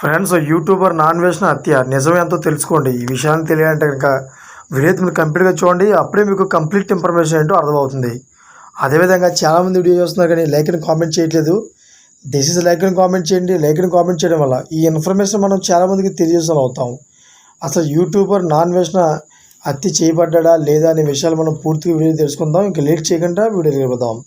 Friends YouTuber నాన్ వేసిన హత్య. నిజం ఎంతో తెలుసుకోండి. ఈ విషయాన్ని తెలియాలంటే కనుక వీడియో మీరు కంప్లీట్గా చూడండి. అప్పుడే మీకు కంప్లీట్ ఇన్ఫర్మేషన్ ఏంటో అర్థమవుతుంది. అదేవిధంగా చాలామంది వీడియో చూస్తున్నారు కానీ లైక్ అని కామెంట్ చేయట్లేదు. దిస్ ఇస్ లైక్ అని కామెంట్ చేయండి. లైక్ అని కామెంట్ చేయడం వల్ల ఈ ఇన్ఫర్మేషన్ మనం చాలామందికి తెలియజేసిన అవుతాం. అసలు యూట్యూబర్ నాన్ వేసిన హత్య చేయబడ్డా లేదా అనే విషయాలు మనం పూర్తిగా వీడియో తెలుసుకుందాం. ఇంకా లేట్ చేయకుండా వీడియో తెలియదాం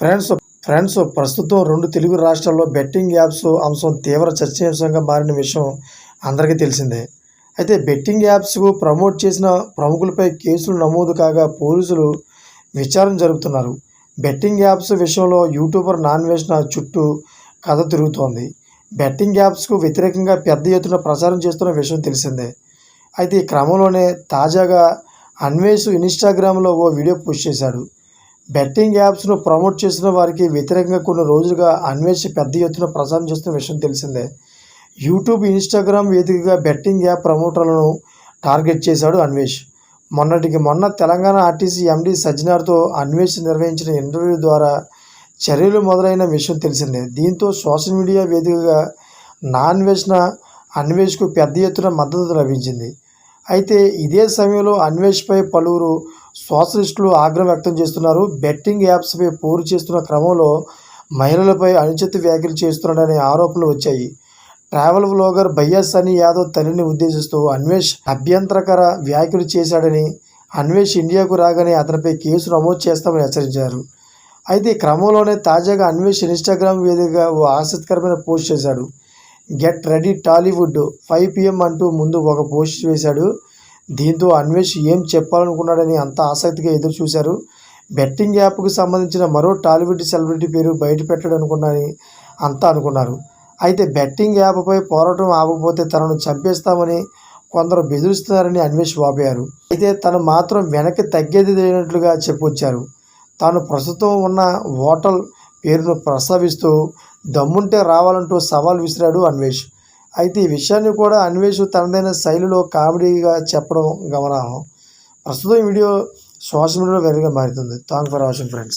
ఫ్రెండ్స్ ఫ్రెండ్స్ ప్రస్తుతం రెండు తెలుగు రాష్ట్రాల్లో బెట్టింగ్ యాప్స్ అంశం తీవ్ర చర్చనీయాంశంగా మారిన విషయం అందరికీ తెలిసిందే. అయితే బెట్టింగ్ యాప్స్కు ప్రమోట్ చేసిన ప్రముఖులపై కేసులు నమోదు కాగా పోలీసులు విచారణ జరుపుతున్నారు. బెట్టింగ్ యాప్స్ విషయంలో యూట్యూబర్ నాన్ వేసిన చుట్టూ కథ తిరుగుతోంది. బెట్టింగ్ యాప్స్కు వ్యతిరేకంగా పెద్ద ఎత్తున ప్రచారం చేస్తున్న విషయం తెలిసిందే. అయితే ఈ క్రమంలోనే తాజాగా అన్వేష్ ఇన్స్టాగ్రామ్లో ఓ వీడియో పోస్ట్ చేశాడు. బెట్టింగ్ యాప్స్ను ప్రమోట్ చేసిన వారికి వ్యతిరేకంగా కొన్ని రోజులుగా అన్వేష్ పెద్ద ఎత్తున ప్రచారం చేస్తున్న విషయం తెలిసిందే. యూట్యూబ్ ఇన్స్టాగ్రామ్ వేదికగా బెట్టింగ్ యాప్ ప్రమోటర్లను టార్గెట్ చేశాడు అన్వేష్. మొన్నటికి మొన్న తెలంగాణ ఆర్టీసీ ఎండీ సజ్జనార్తో అన్వేష్ నిర్వహించిన ఇంటర్వ్యూ ద్వారా చర్యలు మొదలైన విషయం తెలిసిందే. దీంతో సోషల్ మీడియా వేదికగా నాన్ వేసిన అన్వేష్కు పెద్ద ఎత్తున మద్దతు లభించింది. అయితే ఇదే సమయంలో అన్వేష్పై పలువురు సోషలిస్టులు ఆగ్రహం వ్యక్తం చేస్తున్నారు. బెట్టింగ్ యాప్స్పై పోరు చేస్తున్న క్రమంలో మహిళలపై అనుచిత వ్యాఖ్యలు చేస్తున్నాడనే ఆరోపణలు వచ్చాయి. ట్రావెల్ వ్లోగర్ భయ్యా సనీ యాదవ్ తల్లిని ఉద్దేశిస్తూ అన్వేష్ అభ్యంతరకర వ్యాఖ్యలు చేశాడని అన్వేష్ ఇండియాకు రాగానే అతనిపై కేసు నమోదు చేస్తామని హెచ్చరించారు. అయితే క్రమంలోనే తాజాగా అన్వేష్ ఇన్స్టాగ్రామ్ వేదికగా ఓ ఆసక్తికరమైన పోస్ట్ చేశాడు. Get ready Tollywood five PM అంటూ ముందు ఒక పోస్ట్ వేశాడు. దీంతో అన్వేష్ ఏం చెప్పాలనుకున్నాడని అంత ఆసక్తిగా ఎదురు చూశారు బెట్టింగ్ యాప్కు సంబంధించిన మరో టాలీవుడ్ సెలబ్రిటీ పేరు బయట పెట్టాడు అంతా అనుకున్నారు. అయితే బెట్టింగ్ యాప్పై పోరాటం ఆపకపోతే తనను చంపేస్తామని కొందరు బెదిరిస్తున్నారని అన్వేష్ వాపోయారు. అయితే తను మాత్రం వెనక్కి తగ్గేది లేనట్లుగా చెప్పొచ్చారు తాను ప్రస్తుతం ఉన్న హోటల్ పేరును ప్రస్తావిస్తూ దమ్ముంటే రావాలంటూ సవాల్ విసిరాడు అన్వేష్. అయితే ఈ విషయాన్ని కూడా అన్వేష్ తనదైన శైలిలో కామెడీగా చెప్పడం గమనార్హం. ప్రస్తుతం ఈ వీడియో సోషల్ మీడియాలో వెరగా మారుతుంది. Thank for watching friends.